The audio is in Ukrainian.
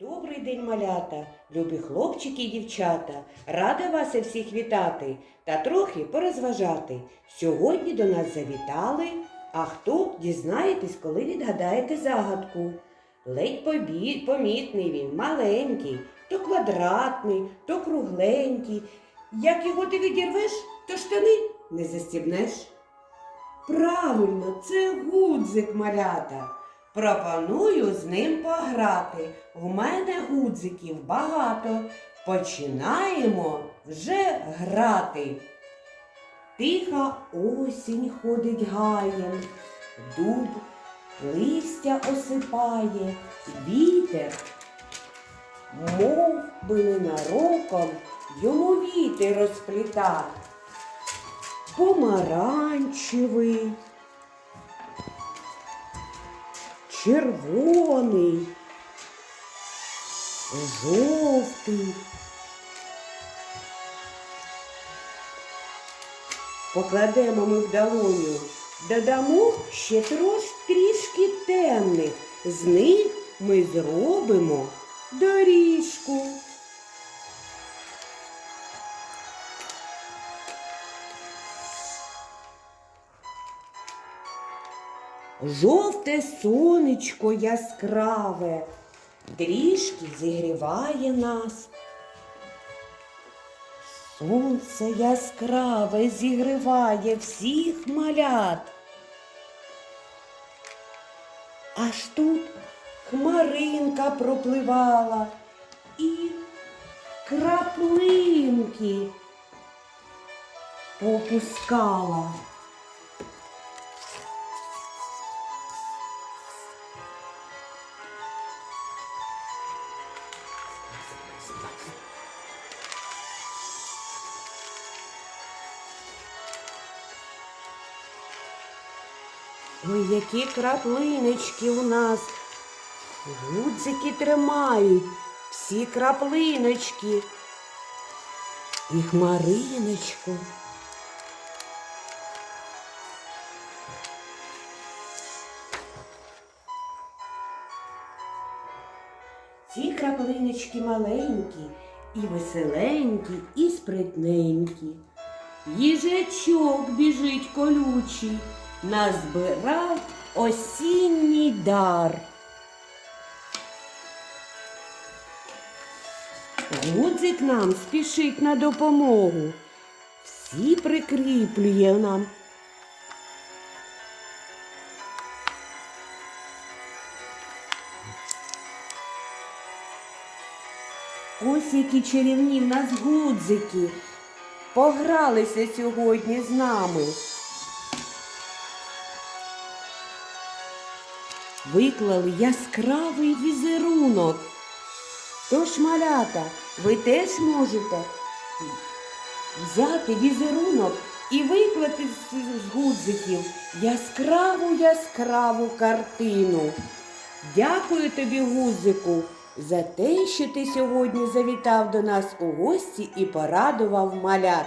Добрий день, малята, любі хлопчики і дівчата. Рада вас всіх вітати та трохи порозважати. Сьогодні до нас завітали. А хто дізнаєтесь, коли відгадаєте загадку? Ледь побі... помітний він, маленький, то квадратний, то кругленький. Як його ти відірвеш, то штани не застібнеш. Правильно, це гудзик малята. Пропоную з ним пограти. У мене гудзиків багато. Починаємо вже грати. Тиха осінь ходить гаєм, дуб листя осипає, вітер, мов би ненароком йому вітер розпліта. Помаранчевий, червоний, жовтий. Покладемо ми в долоню, додамо ще трішки темних. З них ми зробимо доріжку. Жовте сонечко яскраве, трішки зігріває нас. Сонце яскраве зігріває всіх малят. Аж тут хмаринка пропливала і краплинки попускала. Ой, які краплиночки у нас. Гудзики тримають всі краплиночки. І хмариночку. Ці краплиночки маленькі, і веселенькі, і спритненькі. Їжачок біжить колючий, назбирав осінній дар. Гудзик нам спішить на допомогу. Всі прикріплює нам. Ось які чарівні в нас гудзики. Погралися сьогодні з нами. Виклали яскравий візерунок. Тож, малята, ви теж можете взяти візерунок і виклати з гудзиків яскраву яскраву картину. Дякую тобі, гудзику, за те, що ти сьогодні завітав до нас у гості і порадував малят.